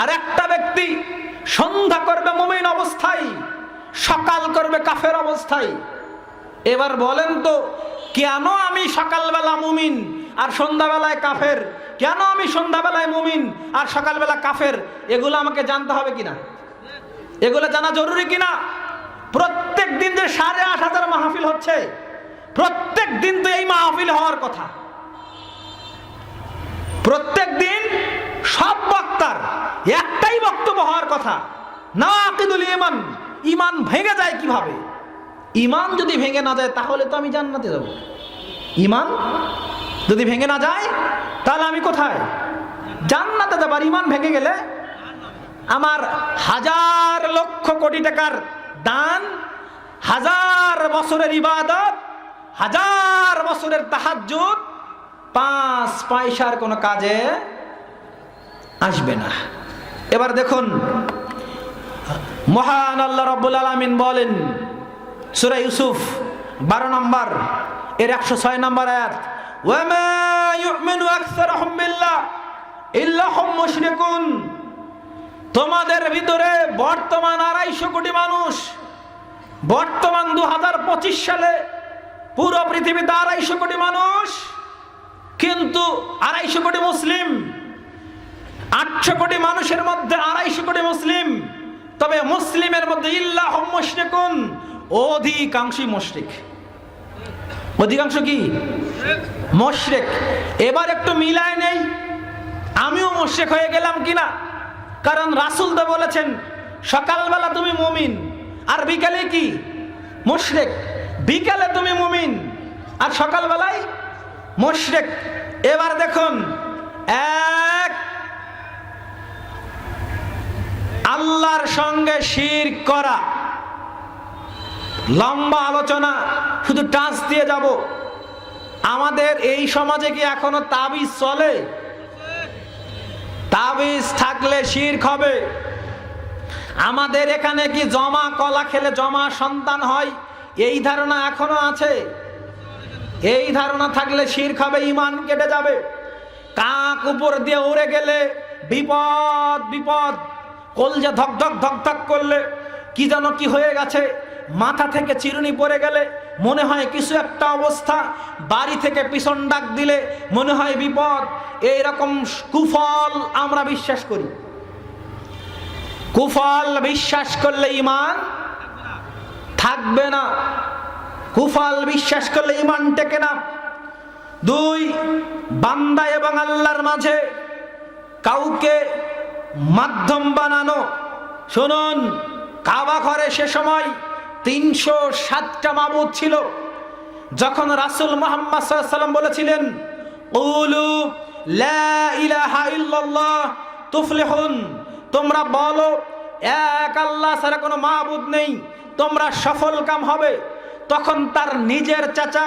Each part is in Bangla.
আর একটা ব্যক্তি সন্ধ্যা করবে মুমিন অবস্থায়, সকাল করবে কাফের অবস্থায়। এবার বলেন তো, কেন আমি সকালবেলা মুমিন আর সন্ধ্যাবেলায় কাফের? কেন আমি সন্ধ্যাবেলায় মুমিন আর সকালবেলা কাফের? এগুলো আমাকে জানতে হবে কিনা? এগুলো জানা জরুরি কিনা? প্রত্যেক দিন যে সাড়ে আট হাজার মাহফিল হচ্ছে, প্রত্যেক দিন তো এই মাহফিল হওয়ার কথা। প্রত্যেক দিন সব বক্তার একটাই বক্তব্য হওয়ার কথা। না আকিদুল ইমান ইমান ভেঙে যায় কীভাবে? ইমান যদি ভেঙে না যায়, তাহলে তো আমি জান্নাতে যাব। ইমান যদি ভেঙে না যায়, তাহলে আমি কোথায়? জান্নাতে যাব। আর ইমান ভেঙে গেলে আমার হাজার লক্ষ কোটি টাকার দান, হাজার বছরের ইবাদত, হাজার বছরের তাহাজ্জুদ, পাঁচ পয়সার কোনো কাজে আসবে না। এবার দেখুন। মহান আল্লাহ রব্বুল আলমিন বলেন, সুরা ইউসুফ, বারো নম্বর, এর একশো ছয় নম্বর তোমাদের ভিতরে বর্তমান আড়াইশো কোটি মানুষ, বর্তমান দু হাজার পঁচিশ সালে পুরো পৃথিবীতে আড়াইশো কোটি মানুষ, কিন্তু আড়াইশো কোটি মুসলিম। মানুষের মধ্যে আড়াইশো কোটি মুসলিম। তবে মুসলিমের মধ্যে ইল্লাহ মুশরিকুন, অধিকাংশই মুশরিক। অধিকাংশ কি? মুশরিক। এবার একটু মিলায় নেই। আমিও মুশরিক হয়ে গেলাম কিনা? কারণ রাসূল তো বলেছেন, সকালবেলা তুমি মুমিন, আর বিকালে কি? মুশরিক। বিকালে তুমি মুমিন, আর সকালবেলায় মুশরিক। এবার দেখুন এক আল্লাহর সঙ্গে শির করা। লম্বা আলোচনা, শুধু টাচ দিয়ে যাব। আমাদের এই সমাজে কি এখনও তাবিজ চলে? তাবিজ থাকলে শির হবে। আমাদের এখানে কি জমা কলা খেলে জমা সন্তান হয়? এই ধারণা এখনও আছে। এই ধারণা থাকলে শির খাবে, ইমান কেটে যাবে। কাক উপর দিয়ে উড়ে গেলে বিপদ বিপদ। কলজে ধক ধক ধক ধক করলে কি যেন কি হয়ে গেছে? মাথা থেকে চিরুনি পড়ে গেলে মনে হয় কিছু একটা অবস্থা। বাড়ি থেকে পিছন ডাক দিলে মনে হয় বিপদ। এই রকম কুফল আমরা বিশ্বাস করি। কুফল বিশ্বাস করলে ইমান থাকবে না। কুফল বিশ্বাস করলে ইমান টেকে না। দুই, বান্দা এবং আল্লাহর মাঝে কাউকে মাধ্যম বানানো। শুনুন, কাবা ঘরে সে সময় তিনশো সাতটা মাবুদ ছিল। যখন রাসুল মোহাম্মদ সাল্লাম বলেছিলেন উলু তুফলিহুন তোমরা বলো, এক আল্লাহ ছাড়া কোনো মাবুদ নেই, তোমরা সফল কাম হবে। তখন তার নিজের চাচা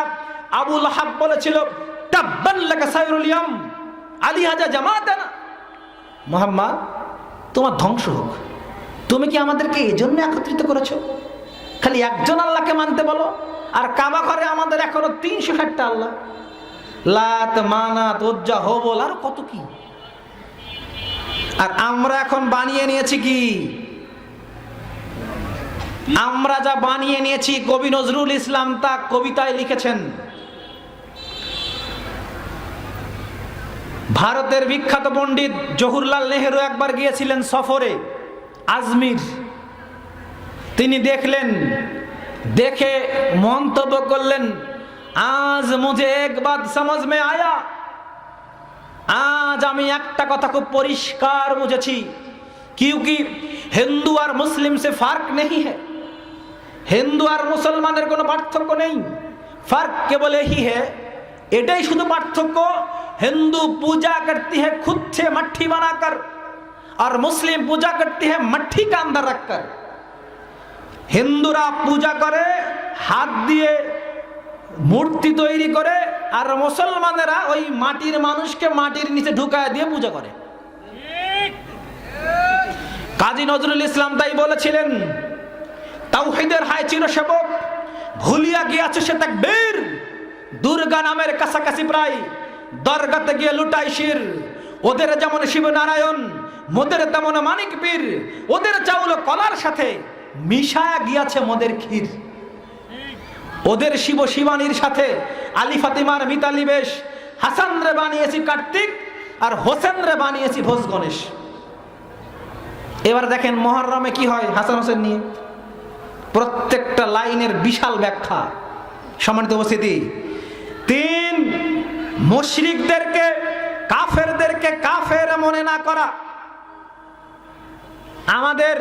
আবুল হাব বলেছিল, তাব্বান লাকা সাইরুল আলী হাজা জামাতানা। মোহাম্মদ তোমার ধ্বংস হোক। তুমি কি আমাদেরকে এই জন্য একত্রিত করেছ? খালি একজন আল্লাহকে মানতে বলো, আর কাবা ঘরে আমাদের এখনও তিনশো ষাটটা আল্লাহ। লাত, মানাত, উজ্জা, হবল, আর কত কি? আর আমরা এখন বানিয়ে নিয়েছি কি? আমরা যা বানিয়ে নিয়েছি, কবি নজরুল ইসলাম তা কবিতায় লিখেছেন। ভারতের বিখ্যাত পণ্ডিত জহুরলাল নেহেরু একবার গিয়েছিলেন সফরে, আজমির। তিনি দেখলেন, দেখে মন্তব্য করলেন, আজ মুঝে এক বাদ সমাজ মে আয়া। আজ আমি একটা কথা খুব পরিষ্কার বুঝেছি, কিউকি হিন্দু আর মুসলিম সে ফার্ক নেই হে হিন্দু আর মুসলমানের কোনো পার্থক্য নেই। ফার্ক কেবল এই হে এটাই শুধু পার্থক্য हिंदू पूजा करती है खुद से मट्ठी बनाकर और मुस्लिम पूजा करती है मट्ठी का अंदर रखकर হিন্দুরা পূজা করে হাত দিয়ে মূর্তি তৈরি করে আর মুসলমানেরা ওই মাটির মানুষকে মাটির নিচে ঢুকায় দিয়ে পূজা করে কাজী নজরুল ইসলাম তাই বলেছিলেন তাওহিদের হায় চিরসেবক ভুলিয়া গিয়াছে সে তাকবীর দুর্গা নামের কাছাকাছি প্রায় দরগাতে গিয়ে লুটাই শির। ওদের যেমন শিবনারায়ণ, মোদের তেমন মানিক পীর। ওদের চাউল কলার সাথে মিশায়া গিয়াছে মোদের ক্ষীর। ওদের শিব শিবানীর সাথে আলী ফাতিমার মিতালি বেশ হাসান রে বানিয়েছি কার্তিক আর হোসেন রে বানিয়েছি ভোজ গণেশ। এবার দেখেন মহরমে কি হয় হাসান হোসেন নিয়ে। প্রত্যেকটা লাইনের বিশাল ব্যাখ্যা। সম্মানিত উপস্থিতি মুশরিকদেরকে, কাফেরদেরকে কাফের মনে না করা। আমাদের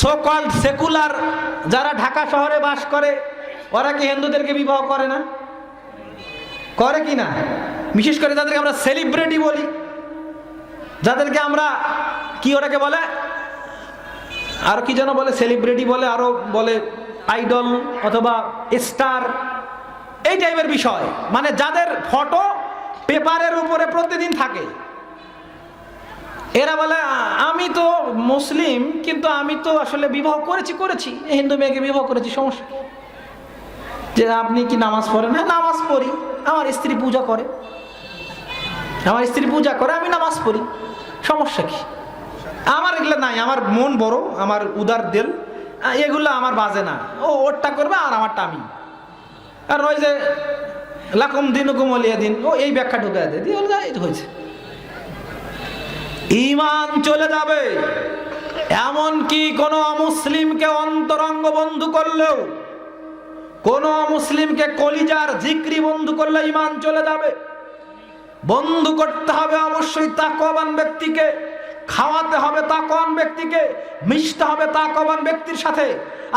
সোকল সেকুলার যারা ঢাকা শহরে বাস করে, ওরা কি হিন্দুদেরকে বিবাহ করে না? করে কি না? বিশেষ করে যাদেরকে আমরা সেলিব্রিটি বলি, যাদেরকে আমরা কি ওটাকে বলে? আর কি যেন বলে সেলিব্রিটি বলে, আরও বলে আইডল অথবা স্টার এই টাইপের বিষয়। মানে যাদের ফটো পেপারের উপরে প্রতিদিন থাকে। এরা বলে আমি তো মুসলিম, কিন্তু আমি তো আসলে বিবাহ করেছি করেছি। হিন্দু মেয়েকে বিবাহ করেছি, সমস্যা যে, আপনি কি নামাজ পড়েন? হ্যাঁ নামাজ পড়ি। আমার স্ত্রী পূজা করে। আমার স্ত্রী পূজা করে, আমি নামাজ পড়ি। সমস্যা কি? আমার এগুলো নাই, আমার মন বড়, আমার উদার দিল। এগুলো আমার বাজে না। ও, ওরটা করবে আর আমারটা আমি। আর ওই যে লাকুম দিন কুমলিয়া দিন, ও এই ব্যাখ্যা ঢুকে দেয়। দিয়ে হয়েছে। ইমান চলে যাবে এমন কি কোন অমুসলিমকে অন্তরঙ্গ বন্ধু করলেও, কোন মুসলিমকে কলিজার জিক্রি বন্ধু করলে ইমান চলে যাবে। বন্ধু করতে হবে অবশ্যই তাকওয়ান ব্যক্তিকে। খাওয়াতে হবে তাকওয়ান ব্যক্তিকে? মিশতে হবে তাকওয়ান ব্যক্তির সাথে?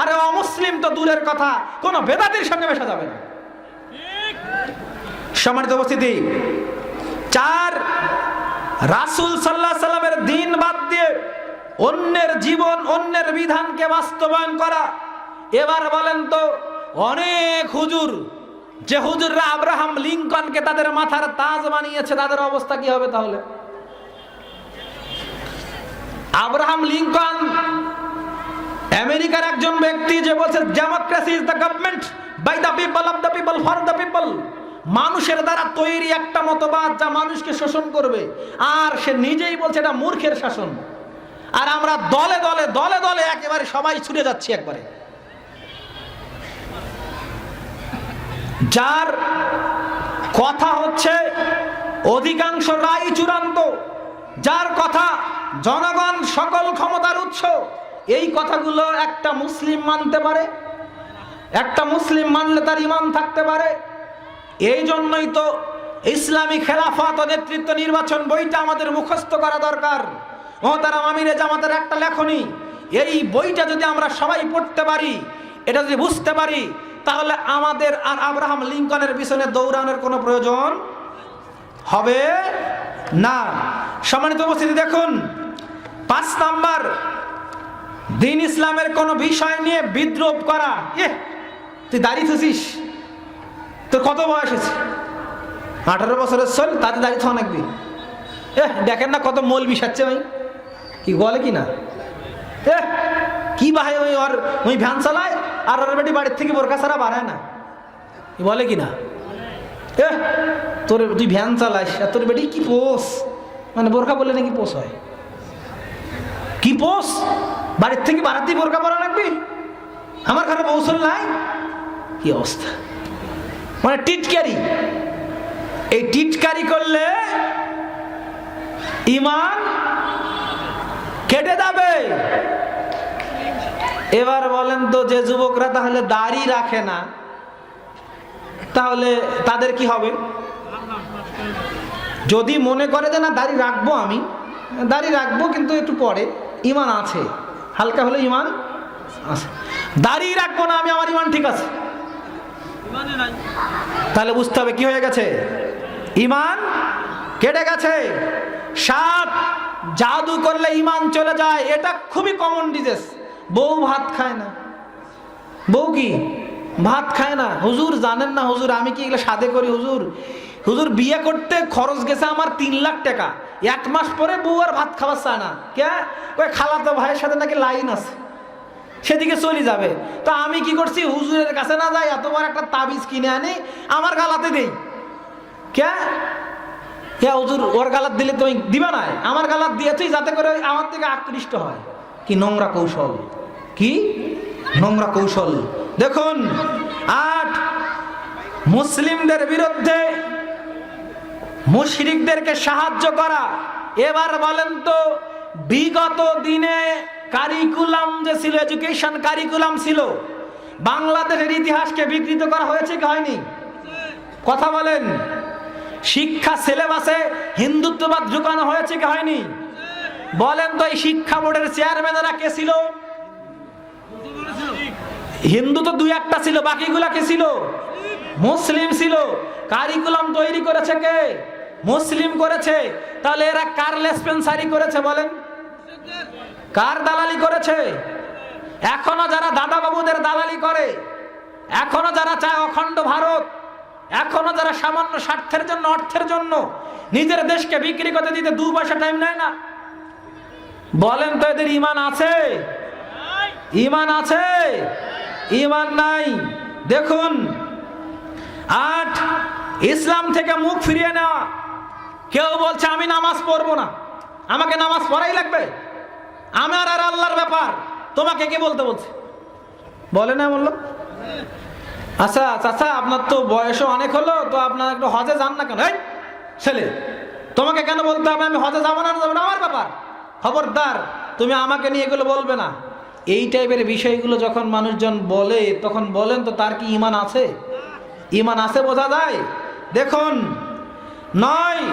আরে অমুসলিম তো দূরের কথা, কোন বেদাতির সঙ্গে মেশা যাবে না। সম্মানিত উপস্থিতি, চার রাসুল সাল্লাহ সাল্লামের দিন বাদ দিয়ে অন্যের জীবন, অন্যের বিধানকে বাস্তবায়ন করা। এবার বলেন তো, অনেক হুজুর, যে হুজুররা আব্রাহাম লিঙ্কনকে তাদের মাথার তাজ বানিয়েছে, তাদের অবস্থা কি হবে তাহলে? আব্রাহাম লিঙ্কন, আমেরিকার একজন ব্যক্তি যে বলছে democracy is the government by the people of the people for the people মানুষের দ্বারা তৈরি একটা মতবাদ যা মানুষকে শোষণ করবে। আর সে নিজেই বলছে, এটা মূর্খের শাসন। আর আমরা দলে দলে দলে দলে একেবারে সবাই ছুটে যাচ্ছি একবারে। যার কথা হচ্ছে, অধিকাংশ রায় চূড়ান্ত। যার কথা জনগণ সকল ক্ষমতার উৎস। এই কথাগুলো একটা মুসলিম মানতে পারে, একটা মুসলিম মানলে তার ইমান থাকতে পারে। এই জন্যই তো ইসলামী খেলাফত ও নেতৃত্ব নির্বাচন বইটা আমাদের মুখস্থ করা দরকার। ও তারা মামিরে জামাতের একটা লেখনী, এই বইটা যদি আমরা সবাই পড়তে পারি, এটা যদি বুঝতে পারি, তাহলে আমাদের আর আব্রাহাম লিঙ্কনের পিছনে দৌড়ানোর কোনো প্রয়োজন হবে না। সম্মানিত উপস্থিতি দেখুন পাঁচ নাম্বার, দিন ইসলামের কোনো বিষয় নিয়ে বিদ্রোপ করা। তুই দাঁড়িয়ে থুছিস তোর কত বয়স হয়েছে? আঠারো বছরের চল, তাতে দাঁড়িয়ে থাকা নাকবি। এ দেখেন না কত মোল বিষাচ্ছে ভাই। কি বলে কি না? এ কি ভাই ওই ওর, ওই ভ্যান চালায়, আর ওর বেটি বাড়ির থেকে বোরকা ছাড়া বাড়ায় না। বলে কি না? এ তোর তুই ভ্যান চালাইস আর তোর বেটি কি পোষ? মানে বোরখা বললে নাকি পোষ হয়? কি পোষ বাড়ির থেকে বাড়াতেই বোরকা পরা লাগবে? আমার ঘরে বৌসল নাই? কি অবস্থা? মানে টিটকারি। এই টিটকারি করলে ইমান কেটে যাবে। এবার বলেন তো, যে যুবকরা তাহলে দাড়ি রাখে না, তাহলে তাদের কি হবে? যদি মনে করে যে না, দাড়ি রাখব আমি, দাড়ি রাখব কিন্তু একটু পরে। ইমান আছে। হালকা হলে ইমান আছে। দাঁড়িয়ে রাখব না আমি আমার ইমান ঠিক আছে। তাহলে বুঝতে হবে কি হয়ে গেছে? ইমান কেটে গেছে। সাপ জাদু করলে ইমান চলে যায়। এটা খুবই কমন ডিজেস বউ ভাত খায় না। বউ কি? ভাত খায় না। হুজুর জানেন না হুজুর আমি কি এগুলো সাদে করি হুজুর? হুজুর, বিয়ে করতে খরচ গেছে আমার তিন লাখ টাকা। এক মাস পরে বউ আর ভাত খাওয়া চায় না। কে? ওই খালাতো ভাইয়ের সাথে নাকি লাইন আছে। সেদিকে চলে যাবে। তো আমি কি করছি? হুজুরের কাছে না যাই এতবার একটা তাবিজ কিনে আনি, আমার গালাতে দেই। কে? হ্যাঁ হুজুর, ওর গালাত দিলে তুমি দিবা না? আমার গালাত দিয়েছি যাতে করে আমার থেকে আকৃষ্ট হয়। কি নোংরা কৌশল? কি? নোংরা কৌশল। দেখুন, আট মুসলিমদের বিরুদ্ধে মুশরিকদেরকে সাহায্য করা। এবার বলেন তো, বিগত দিনে কারিকুলাম যে ছিল এডুকেশন কারিকুলাম ছিল, বাংলাদেশের ইতিহাসকে বিকৃত করা হয়েছে কি হয়নি? কথা বলেন, শিক্ষা সিলেবাসে হিন্দুত্ববাদ ঢুকানো হয়েছে কি হয়নি? বলেন তো, এই শিক্ষা বোর্ডের চেয়ারম্যানেরা কে ছিল? হিন্দু তো দুই একটা ছিল, বাকিগুলা কে ছিল? মুসলিম ছিল। কারিকুলাম তৈরি করেছে কে? মুসলিম করেছে, তাহলে এরা কার লেসপেন্সারি করেছে বলেন? কার দালালি করেছে? এখনও যারা দাদা বাবুদের দালালি করে, এখনও যারা চায় অখণ্ড ভারত, এখনও যারা সামান্য স্বার্থের জন্য, অর্থের জন্য নিজের দেশকে বিক্রি করতে দিতে দু পয়সা টাইম নেয় না। বলেন তো এদের ইমান আছে? ইমান আছে? ইমান নাই। দেখুন, আট, ইসলাম থেকে মুখ ফিরিয়ে নেওয়া। কেউ বলছে, আমি নামাজ পড়ব না। আমাকে নামাজ পড়াই লাগবে? আমার আর আল্লাহর ব্যাপার, তোমাকে কে বলতে বলছে? বলে না বলল? আচ্ছা চাচা, আপনার তো বয়সও অনেক হলো, তো আপনার একটু হজে যান না কেন? এই ছেলে, তোমাকে কেন বলতে হবে? আমি হজে যাব না যাব না, আমার ব্যাপার। খবরদার, তুমি আমাকে নিয়ে এগুলো বলবে না। এই টাইপের বিষয়গুলো যখন মানুষজন বলে, তখন বলেন তো তার কি ইমান আছে? ইমান আছে বোঝা যায়? দেখুন, নয়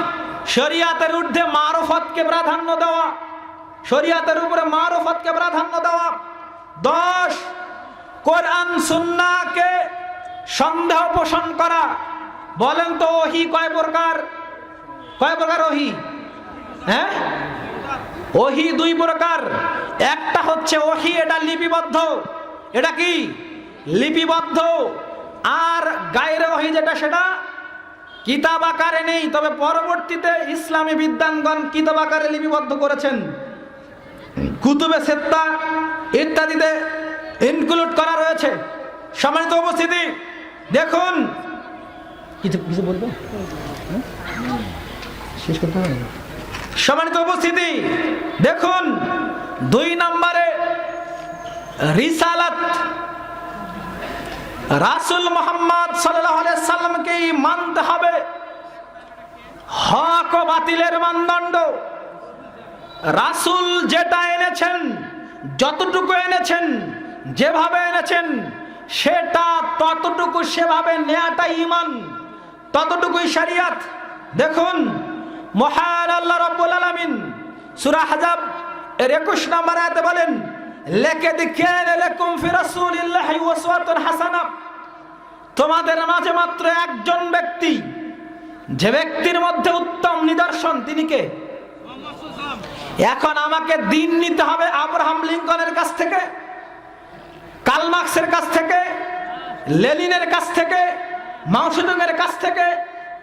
শরিয়াতের ঊর্ধ্বে মারফতকে প্রাধান্য দেওয়া, শরিয়াতের উপরে মারফতকে প্রাধান্য দেওয়া, দশ কোরআন সুন্নাকে সন্দেহ পোষণ করা। বলেন তো ওহি কয় প্রকার? কয় প্রকার ওহি? হ্যাঁ? ওহি দুই প্রকার। একটা হচ্ছে ওহি, এটা লিপিবদ্ধ। এটা কি? লিপিবদ্ধ। আর গায়ের ওহি যেটা, সেটা কিতাব আকারে নেই, তবে পরবর্তীতে ইসলামী বিদ্যানগণ কিতাব আকারে লিপিবদ্ধ করেছেন। কুতুবে সেত্তা ইত্যাদিতে ইনক্লুড করা রয়েছে। সম্মানিত উপস্থিতি, দেখুন। কিছু কিছু বলব? হ্যাঁ? শেষ করতে হবে? সম্মানিত উপস্থিতি, দেখুন। দুই নম্বরে রিসালাত রাসুল মোহাম্মদ সাল্লামকেই মানতে হবে। হক বাতিলের মানদণ্ড। রাসুল যেটা এনেছেন, যতটুকু এনেছেন, যেভাবে এনেছেন, সেটা ততটুকু সেভাবে নেয়াটা ইমান ততটুকুই শরিয়াত। দেখুন, মহান আল্লাহ রব্বুল আলামিন সূরা হাজাব এর 21 নম্বর আয়াতে বলেন লাকাদ কানা লাকুম ফি রাসূলিল্লাহি উসওয়াতুন হাসানাহ তোমাদের মাঝে মাত্র একজন ব্যক্তি, যে ব্যক্তির মধ্যে উত্তম নিদর্শন, তিনি কে? এখন আমাকে দিন নিতে হবে আব্রাহাম লিঙ্কনের কাছ থেকে কালমার্কসের কাছ থেকে, লেনিনের কাছ থেকে মাউসুদুমের কাছ থেকে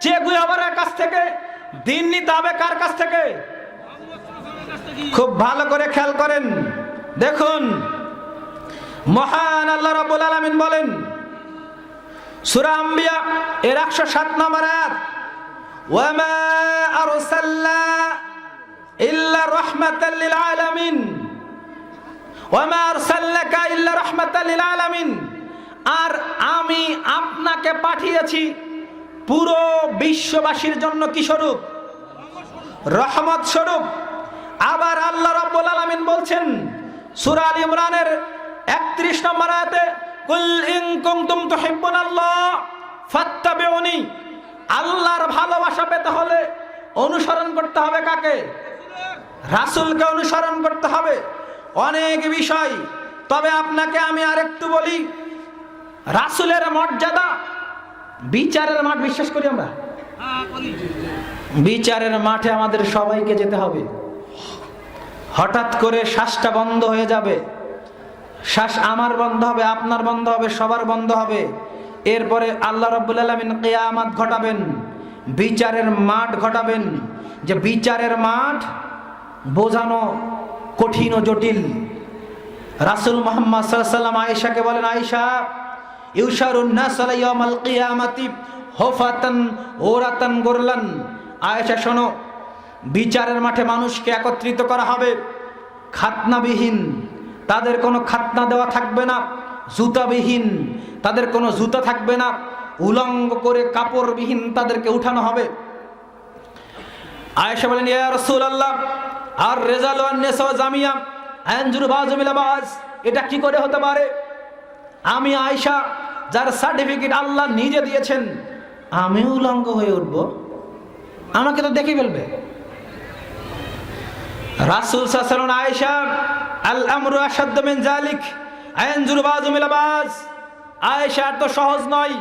চে গুয়াবারের কাছ থেকে, দিন নিতে হবে কার কাছ থেকে? খুব ভালো করে খেয়াল করেন। দেখুন, মহান আল্লাহ রাব্বুল আলামিন বলেন, সূরা আম্বিয়া এর 107 নম্বর আয়াত, ওয়ামা আরসালনা ইল্লা রাহমাতাল লিল আলামিন, ওয়ামা আরসালনাকা ইল্লা রাহমাতাল লিল আলামিন। আর আমি আপনাকে পাঠিয়েছি পুরো বিশ্ববাসীর জন্য কি স্বরূপ? রহমত স্বরূপ। আবার আল্লাহ রাব্বুল আলামিন বলছেন সূরা আল ইমরানের 31 নম্বর আয়াতে কুল ইন কুনতুম তুহিব্বুনাল্লাহ ফাত্তাবিউনি। আল্লাহর ভালোবাসা পেতে হলে অনুসরণ করতে হবে কাকে? রাসূলকে অনুসরণ করতে হবে। অনেক বিষয়। তবে আপনাকে আমি আরেকটু বলি রাসূলের মর্যাদা বিচারের মাঠ বিশ্বাস করি আমরা? বিচারের মাঠে আমাদের সবাইকে যেতে হবে। হঠাৎ করে শ্বাসটা বন্ধ হয়ে যাবে। শ্বাস আমার বন্ধ হবে, আপনার বন্ধ হবে, সবার বন্ধ হবে। এরপরে আল্লাহ রব্বুল আলমিন কেয়ামাত ঘটাবেন, বিচারের মাঠ ঘটাবেন। যে বিচারের মাঠ বোঝানো কঠিন ও জটিল। রাসুল মোহাম্মদ সাল্লাম আয়েশাকে বলেন, আয়েশা, ইউশারুন নাস ইয়াউমাল কিয়ামাতি হুফাতান ওরাতান গুরলান। আয়েশা, শোনো বিচারের মাঠে মানুষকে একত্রিত করা হবে। খাতনাবিহীন, তাদের কোনো খাতনা দেওয়া থাকবে না। জুতাবিহীন, তাদের কোনো জুতা থাকবে না। উলঙ্গ করে কাপড়বিহীন তাদেরকে উঠানো হবে। আয়েশা বলেন, ইয়া রাসূলুল্লাহ, আর রেজাল ওয়ান নিসা জামিয়া, আনজুর বাজমিল এটা কি করে হতে পারে? আমি আয়েশা, যার সার্টিফিকেট আল্লাহ নিজে দিয়েছেন, আমি উলঙ্গ হয়ে উঠব? আমাকে তো দেখে ফেলবে। রাসূল সাল্লাল্লাহু আয়েশা আল আমরু আশাদ্দু মিন জালিক আনজুর বাজমিল আবাজ আয়েশা তো সহজ নয়